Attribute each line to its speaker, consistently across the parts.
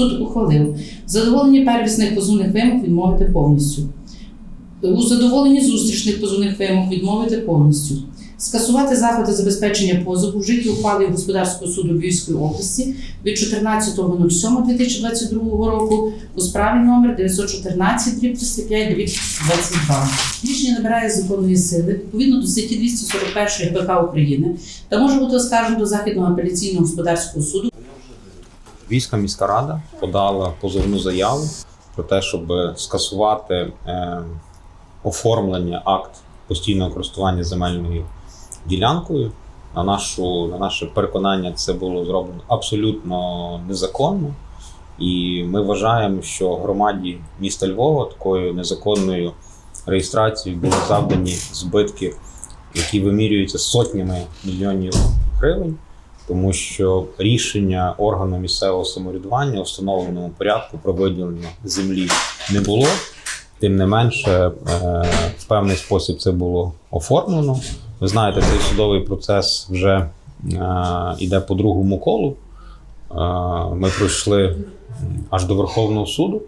Speaker 1: Суд ухвалив задоволення первісних позовних вимог відмовити повністю. У задоволенні зустрічних позовних вимог відмовити повністю. Скасувати заходи забезпечення позову вжиті ухвали Господарського суду Львівської області від 14.07.2022 року у справі номер 914 305 22. Рішення набирає законної сили відповідно до статті 241 ГПК України та може бути оскаржено до Західного апеляційного господарського суду
Speaker 2: Війська міська рада подала позовну заяву про те, щоб скасувати е, оформлення акт постійного користування земельною ділянкою. На, нашу, на наше переконання, це було зроблено абсолютно незаконно. І ми вважаємо, що громаді міста Львова такою незаконною реєстрацією були завдані збитки, які вимірюються сотнями мільйонів гривень тому що рішення органу місцевого самоврядування у встановленому порядку про виділення землі не було. Тим не менше, е, в певний спосіб це було оформлено. Ви знаєте, цей судовий процес вже йде по другому колу. Е, Ми пройшли аж до Верховного суду,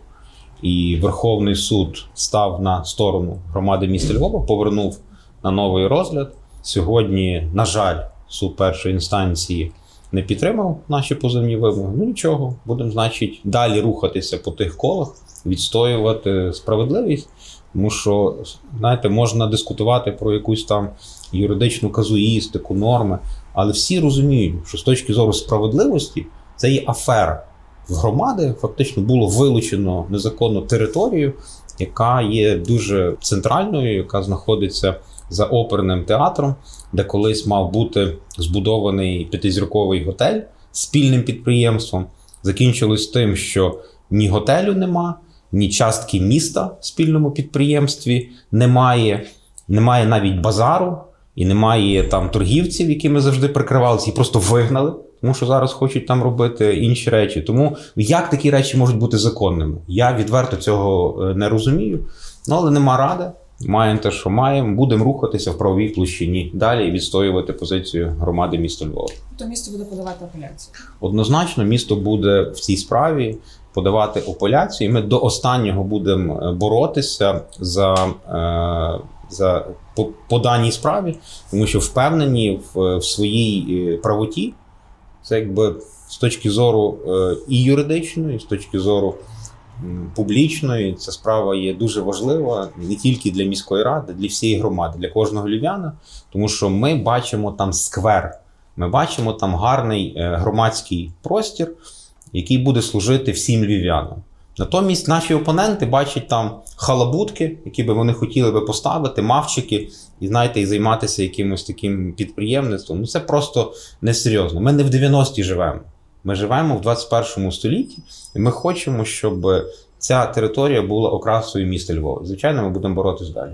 Speaker 2: і Верховний суд став на сторону громади міста Львова, повернув на новий розгляд. Сьогодні, на жаль, суд першої інстанції не підтримав наші позовні вимоги. Ну нічого, будемо, значить, далі рухатися по тих колах, відстоювати справедливість. Тому що, знаєте, можна дискутувати про якусь там юридичну казуїстику, норми, але всі розуміють, що з точки зору справедливості це є афера. В громади фактично було вилучено незаконну територію, яка є дуже центральною, яка знаходиться за оперним театром, де колись мав бути збудований п'ятизірковий готель спільним підприємством. Закінчилось тим, що ні готелю нема, ні частки міста в спільному підприємстві немає, немає навіть базару і немає там торгівців, які ми завжди прикривалися, і просто вигнали. Тому що зараз хочуть там робити інші речі. Тому як такі речі можуть бути законними? Я відверто цього е, не розумію. Ну але нема ради. Маємо те, що маємо. Будемо рухатися в правовій площині далі і відстоювати позицію громади міста Львова.
Speaker 3: То місто буде подавати апеляцію.
Speaker 2: Однозначно, місто буде в цій справі подавати апеляцію. і Ми до останнього будемо е, боротися за, е, за по, по даній справі, тому що впевнені в, в своїй е, правоті. Це якби з точки зору е, і юридичної, і з точки зору публічної, ця справа є дуже важлива не тільки для міської ради, для всієї громади, для кожного львів'яна, тому що ми бачимо там сквер, ми бачимо там гарний е, громадський простір, який буде служити всім львів'янам. Натомість наші опоненти бачать там халабутки, які би вони хотіли би поставити, мавчики, і знаєте, і займатися якимось таким підприємництвом. Ну це просто несерйозно. Ми не в 90-ті живемо. Ми живемо в 21 столітті, і ми хочемо, щоб ця територія була окрасою міста Львова. Звичайно, ми будемо боротися далі.